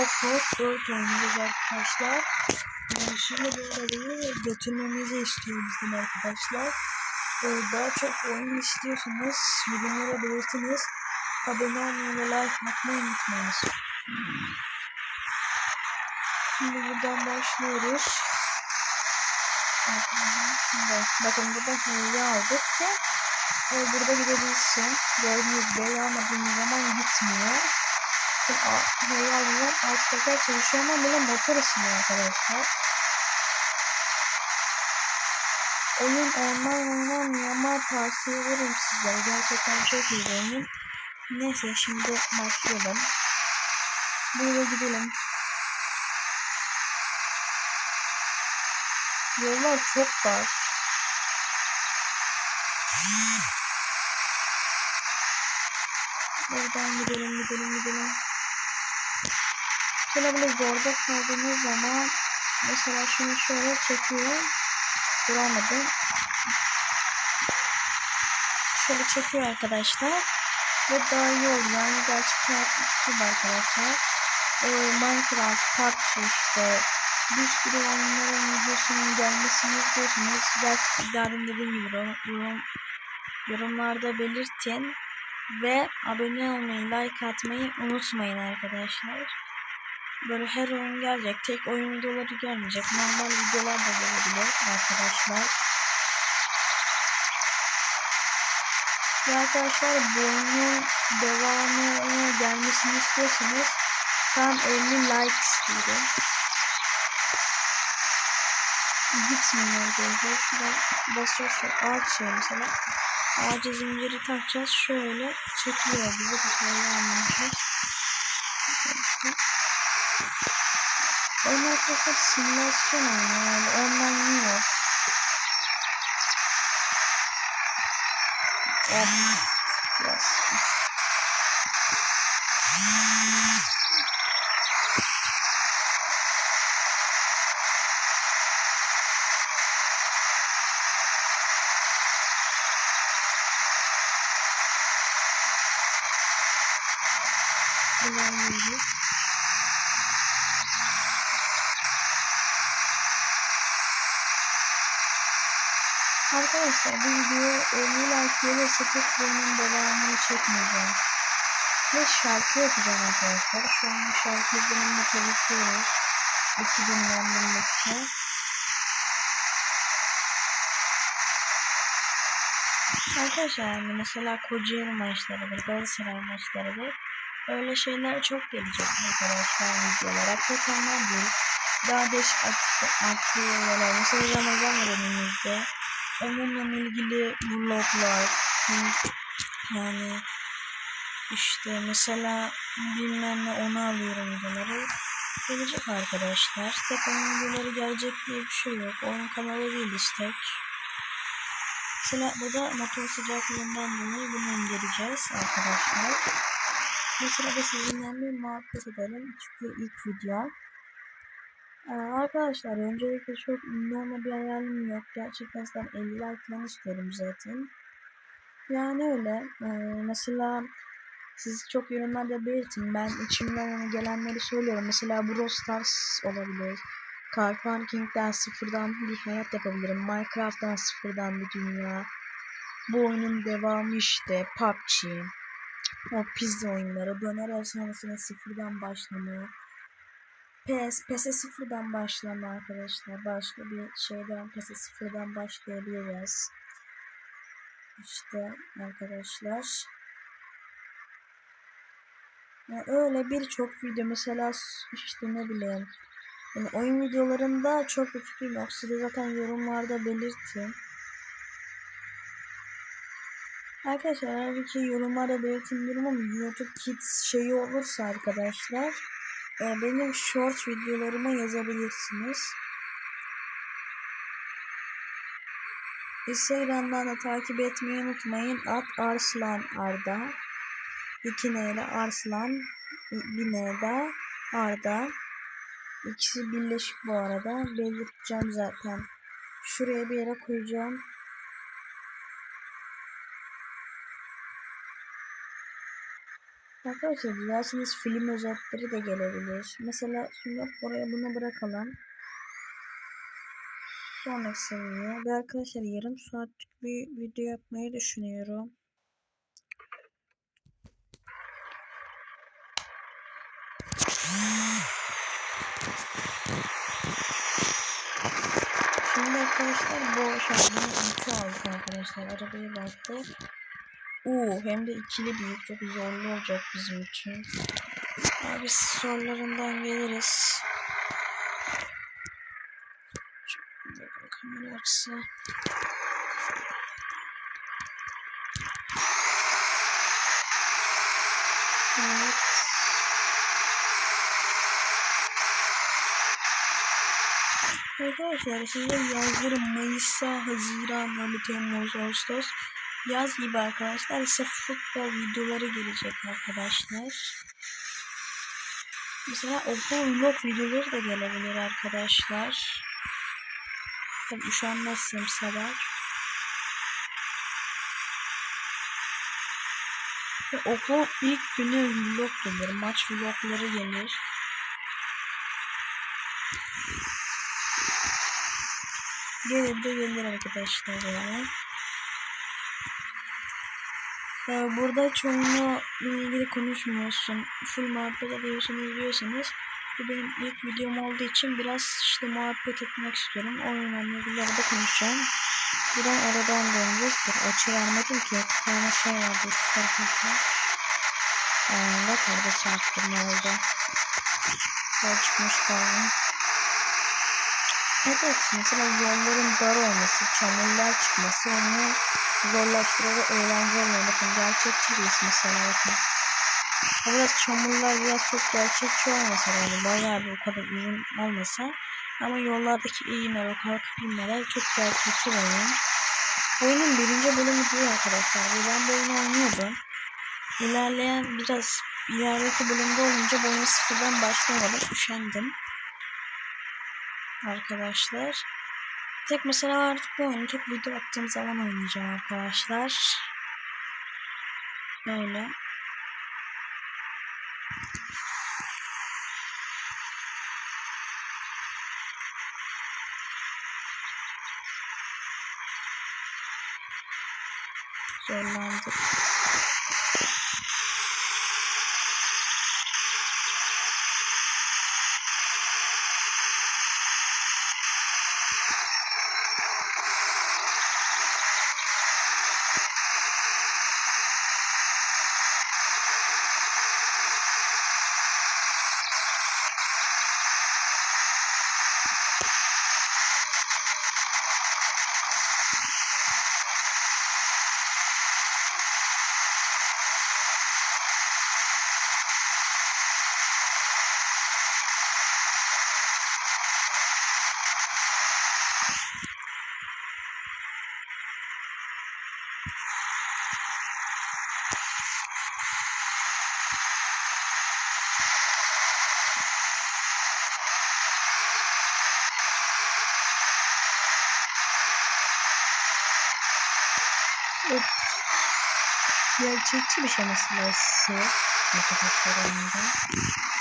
Hop 4 oynuyoruz arkadaşlar. Yani şimdi böyle bir götürmemizi istiyor bizden arkadaşlar. Ee, daha çok oyun istiyorsanız yorumlara belirtiniz. Abone olmayı ve like atmayı unutmayınız. Şimdi buradan başlıyoruz. Şimdi bakın burada hile aldık ki e, burada gidebilsin. Gördüğünüz gibi almadığınız zaman gitmiyor. Hile almadan alt teker çalışıyor ama böyle motor ısınıyor arkadaşlar. Oyun online oynanmıyor ama tavsiye ederim sizlere. Gerçekten çok iyi oyun. Neyse şimdi başlayalım. Buraya gidelim. Yollar çok dar. Buradan gidelim gidelim gidelim. Şöyle böyle zorda kaldığınız zaman mesela şunu şöyle çekiyor. Duramadım. Şöyle çekiyor arkadaşlar. Ve daha iyi oldu. Yani gerçekten yapmıştım arkadaşlar. Ee, Minecraft, PUBG işte bir sürü oyunların videosunun gelmesini istiyorsanız gerçekten dediğim gibi yorum, yorum, yorumlarda belirtin ve abone olmayı, like atmayı unutmayın arkadaşlar. Böyle her oyun gelecek. Tek oyun videoları gelmeyecek. Normal videolar da gelebilir arkadaşlar. Ve arkadaşlar bu oyunun devamı gelmesini istiyorsanız tam 50 like istiyorum. Gitmiyor arkadaşlar. Şuradan basıyorsa ağaç şey mesela. Ağaca zinciri takacağız. Şöyle çekiyor bizi. Şöyle anlayacağız. Oyun arkadaşlar simülasyon oyunu yani online yok. Yes. Yes. İlerliyoruz. Arkadaşlar bu video 50 like gelirse tek bunun devamını çekmeyeceğim. Ve şarkı yapacağım arkadaşlar. Şu an şarkı izlememle çalışıyoruz. 2011'de. Arkadaşlar yani mesela Kocaeli maçlarıdır, Galatasaray maçlarıdır. Öyle şeyler çok gelecek arkadaşlar videolar. Hakikaten değil. Daha değişik aktiveler. Mesela Ramazan önümüzde. Onunla ilgili vloglar. Yani işte mesela bilmem ne onu alıyorum videoları. Gelecek arkadaşlar. Oyun videoları gelecek diye bir şey yok. Oyun kanalı değil istek. Mesela burada motor sıcaklığından dolayı bunu inceleyeceğiz arkadaşlar. Mesela da sizinle bir muhabbet edelim. Çünkü ilk video. Arkadaşlar öncelikle çok ünlü olma bir hayalim yok. Gerçekten sizden 50 like falan istiyorum zaten. Yani öyle. Ee, mesela siz çok yorumlarda belirtin. Ben içimden hani gelenleri söylüyorum. Mesela Brawl Stars olabilir. Car Parking'den sıfırdan bir hayat yapabilirim. Minecraft'tan sıfırdan bir dünya. Bu oyunun devamı işte PUBG. O pizza oyunları. Döner efsanesine sıfırdan başlama. PES, PES'e sıfırdan başlama arkadaşlar. Başka bir şeyden PES'e sıfırdan başlayabiliriz. İşte arkadaşlar. Yani öyle birçok video mesela işte ne bileyim yani oyun videolarında çok bir fikrim yok. Size zaten yorumlarda belirtin. Arkadaşlar eğer ki yorumlarda belirtin ama YouTube Kids şeyi olursa arkadaşlar benim short videolarıma yazabilirsiniz. Instagram'dan da takip etmeyi unutmayın. At Arslan Arda. İki neyle Arslan. Bir neyle Arda. İkisi birleşik bu arada. Belirteceğim zaten. Şuraya bir yere koyacağım. Arkadaşlar dilerseniz film özetleri de gelebilir. Mesela şimdi oraya bunu bırakalım. Sonraki seviye. Ve arkadaşlar yarım saatlik bir video yapmayı düşünüyorum. Şimdi arkadaşlar bu şarkının ilki aldık arkadaşlar. Arabayı baktık. Oo, hem de ikili büyük. Çok zorlu olacak bizim için. Abi sorularından geliriz. Kamera açsa. Evet. Arkadaşlar size yazları Mayıs'a, Haziran, yani Temmuz, Ağustos yaz gibi arkadaşlar ise futbol videoları gelecek arkadaşlar. Mesela okul vlog videoları da gelebilir arkadaşlar. Tabi üşenmezsem sever. Ve okul ilk günü vlog gelir. Maç vlogları gelir. Gelir de gelir arkadaşlar yani. Ee, burada çoğunluğu ilgili konuşmuyorsun. Full muhabbet ediyorsunuz diyorsanız bu benim ilk videom olduğu için biraz işte muhabbet etmek istiyorum. Oyunla ilgili de konuşacağım. Buradan aradan döneceğiz. Açı vermedim ki. Tane şey vardı. tarafında. Anında karda çarptırma oldu. Yol çıkmış kaldım. Evet mesela yolların dar olması, çamurlar çıkması onu zorlaştırıyor ve eğlence olmuyor. Bakın gerçekçi bir iş mesela bakın. Biraz çamurlar biraz çok gerçekçi olmasa yani bayağı bir o kadar uzun olmasa ama yollardaki iğneler, o kalkıp inmeler çok gerçekçi oluyor. Oyunun birinci bölümü değil arkadaşlar. Ve ben bu oyunu oynuyordum. İlerleyen biraz ilerideki bölümde olunca bu oyunu sıfırdan başlamadım. Üşendim. Arkadaşlar. Tek mesela artık bu oyunu çok video attığım zaman oynayacağım arkadaşlar. Öyle. Zorlandık. Evet. Gerçekçi bir şey mesela şu arkadaşlar oyunda.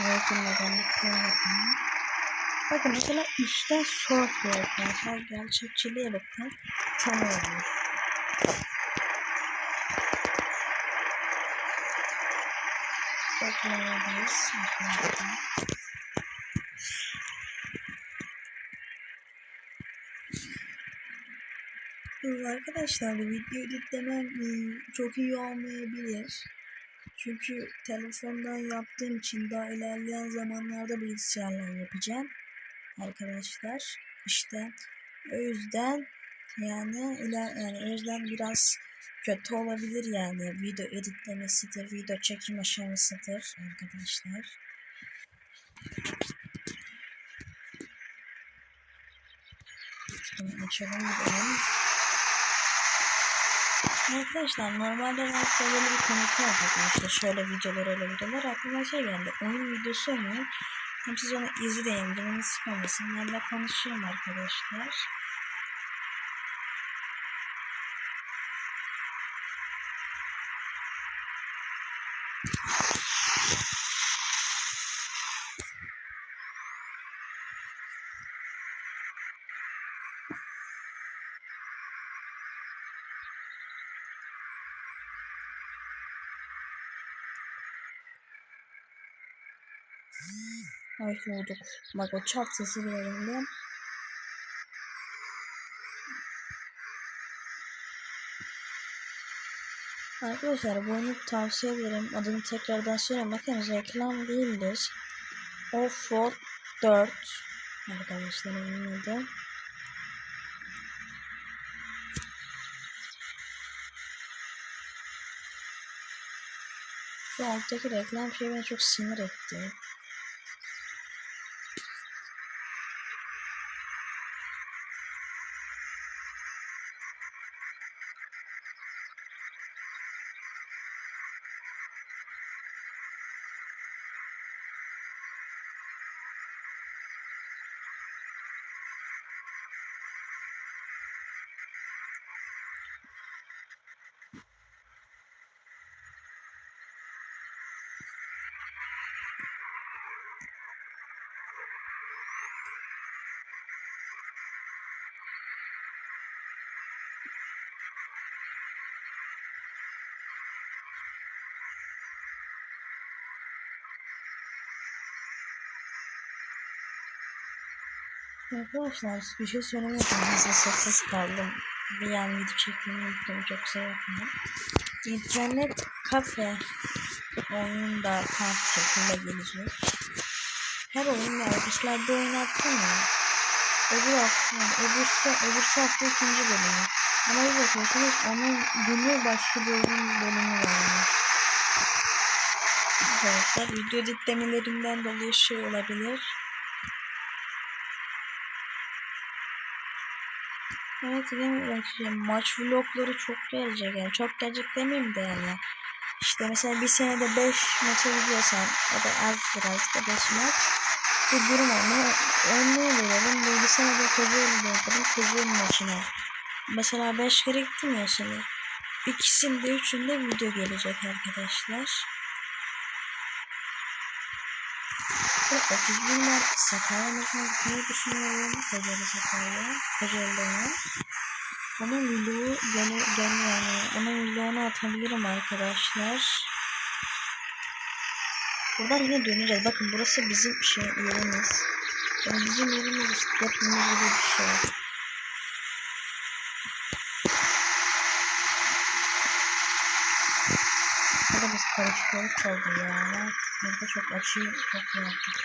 Üretilmeden bir yapın. Bakın mesela üstten short diyor arkadaşlar. Gerçekçiliğe bakın. Tam oluyor. Bakın oradayız. Arkadaşlar video editlemem çok iyi olmayabilir. Çünkü telefondan yaptığım için daha ilerleyen zamanlarda bilgisayarla yapacağım. Arkadaşlar işte o yüzden yani iler yani o yüzden biraz kötü olabilir yani video editlemesidir, video çekim aşamasıdır arkadaşlar. Açalım gidelim. Arkadaşlar normalde ben böyle bir konuşma yapacaktım işte şöyle videolar öyle videolar. Aklıma şey geldi. Oyun videosu oynayayım hem siz onu izleyin canınız sıkılmasın. Ben de konuşayım arkadaşlar Ay soğuduk. Bak o çat sesi geldi. Arkadaşlar bu oyunu tavsiye ederim. Adını tekrardan söyleyeyim. Bakın reklam değildir. Offroad 4 arkadaşlar oyunun adı. Şu alttaki reklam şey beni çok sinir etti. Arkadaşlar bir şey söylemedim. Hızlı sessiz kaldım. Bir an video çektiğimi unuttum. Çok şey yapmadım. İnternet kafe oyun da kamp şeklinde gelecek. Her oyun var. Arkadaşlar bir oyun attım ya. Öbür hafta, yani öbür, öbür hafta ikinci bölümü. Ama bir bakıyorsunuz onun günü başka bir oyun bölümü var. Yani. Arkadaşlar video editlemelerinden dolayı şey olabilir. Evet yine başlayacağım. Maç vlogları çok gelecek yani. Çok gelecek demeyeyim de yani. İşte mesela bir senede 5 maça gidiyorsan ya da az biraz da 5 maç bir durum onu örneği verelim. Bir, bir senede Kocaeli'de yapalım. Kocaeli maçına. Mesela 5 kere gittim ya şimdi. İkisinde üçünde video gelecek arkadaşlar. 30 bin var. Sakarya maçına gitmeyi düşünüyorum. Kocaeli Sakarya. Kocaeli'de onun vlogu gene, gene yani onun vlogunu atabilirim arkadaşlar. Buradan yine döneceğiz. Bakın burası bizim şey yerimiz. Yani bizim yerimiz yapımız gibi bir şey. Burada biz karışıklık oldu ya. Burada çok açı çok yaptık.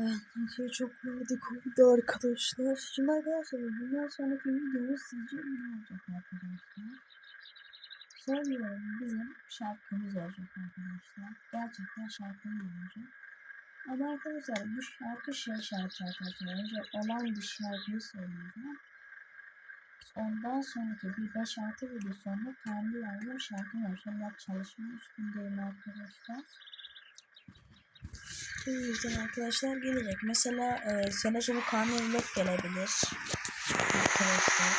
Evet, şey çok vurduk oldu arkadaşlar. Şimdi arkadaşlar bundan sonraki videomuz sizce ne olacak arkadaşlar? Söylüyorum bizim şarkımız olacak arkadaşlar. Gerçekten şarkımız olacak. Ama arkadaşlar bu şarkı şey şarkı arkadaşlar. Önce olan bir şarkıyı söyleyeceğim. Ondan sonraki bir 5-6 video sonra kendi yazdığım. Şu an çalışma üstündeyim arkadaşlar. Bu yüzden arkadaşlar gelecek. Mesela e, sene sonu Kamil Vlog gelebilir. Arkadaşlar.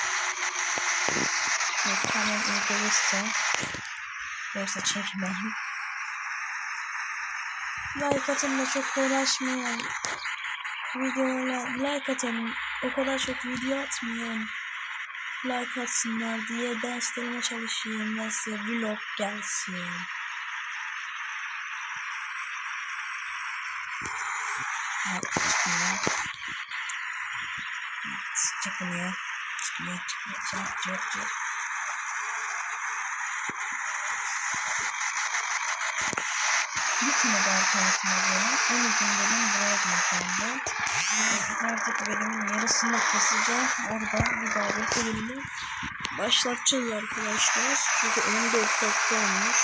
Evet, Kamil Vlog gelirse. Yoksa çekmem. Like atın da çok uğraşmayın. Videolarla like atın. O kadar çok video atmıyorum. Like atsınlar diye derslerime çalışayım. Nasıl vlog gelsin. Evet, çıkmıyor. Evet, çıkmıyor. Çıkmıyor, çıkmıyor, çıkmıyor, çıkmıyor, Bitmedi arkadaşlar benim. En uzun bölüm buraya kaldı. Artık bölümün yarısını keseceğim. Orada bir daha bir bölümü başlatacağız arkadaşlar. Çünkü 14 dakika olmuş.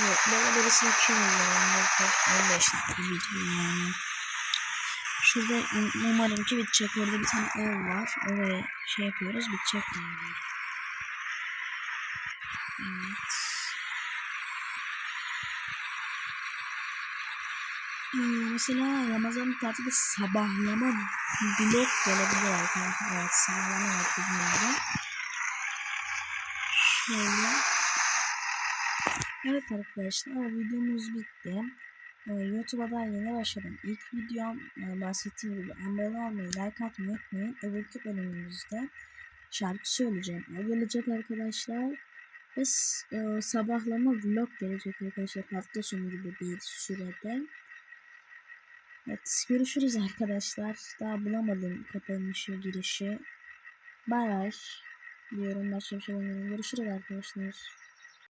Evet, bana birisi 2 milyon 15 dakika video yani. Şurada um- umarım ki bitecek. Orada bir tane ev var. Oraya şey yapıyoruz. Bitecek yani. Evet. Mesela Ramazan tatilde sabahlama vlog gelebilir arkadaşlar. Evet sabahlama yapıyorum. Şöyle. Evet arkadaşlar videomuz bitti. Ee, YouTube'a da yeni başladım. İlk videom e, bahsettiğim gibi abone olmayı, like atmayı unutmayın. Öbürkü bölümümüzde şarkı söyleyeceğim. O gelecek arkadaşlar. S- e, sabahlama vlog gelecek arkadaşlar hafta sonu gibi bir sürede. Evet görüşürüz arkadaşlar. Daha bulamadım kapanışı girişi. Bay bay diyorum başka bir şey. Görüşürüz arkadaşlar.